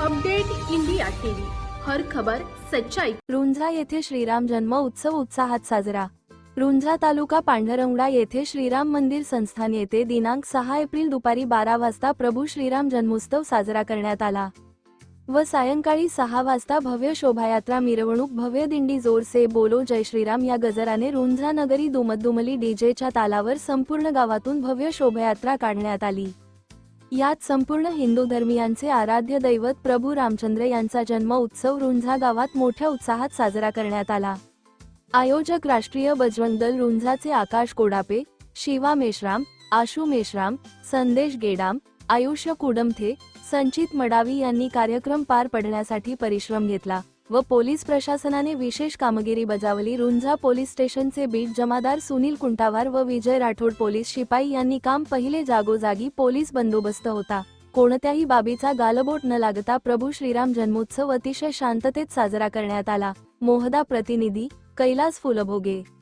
Update India TV. हर खबर सच्चाई. रुंझा येथे श्रीराम जन्म उत्सव उत्साहात साजरा. रुंझा तालुका पांढरंगडा येथे श्रीराम मंदिर संस्थान येथे दिनांक सहा एप्रिल दुपारी बारा वाजता प्रभू श्रीराम जन्मोत्सव साजरा करण्यात आला. व सायंकाळी सहा वाजता भव्य शोभायात्रा मिरवणूक भव्य दिंडी जोर से बोलो जय श्रीराम या गजराने रुंझा नगरी दुमदुमली डीजेच्या तालावर संपूर्ण गावातून भव्य शोभायात्रा काढण्यात आली. यात संपूर्ण हिंदू धर्मियांचे आराध्य दैवत प्रभू रामचंद्र यांचा जन्म उत्सव रुंझा गावात मोठ्या उत्साहात साजरा करण्यात आला. आयोजक राष्ट्रीय बजरंग दल रुंझाचे आकाश कोडापे शिवा मेश्राम आशू मेश्राम संदेश गेडाम आयुष्य कुडमथे संचित मडावी यांनी कार्यक्रम पार पडण्यासाठी परिश्रम घेतला. व पोलीस प्रशासनाने विशेष कामगिरी बजावली. रुंझा पोलीस स्टेशनचे बीट जमादार सुनील कुंटावार व विजय राठोड पोलीस शिपाई यांनी काम पहिले जागोजागी पोलीस बंदोबस्त होता. कोणत्याही बाबीचा गालबोट न लागता प्रभू श्रीराम जन्मोत्सव अतिशय शांततेत साजरा करण्यात आला. मोहदा प्रतिनिधी कैलास फुलभोगे.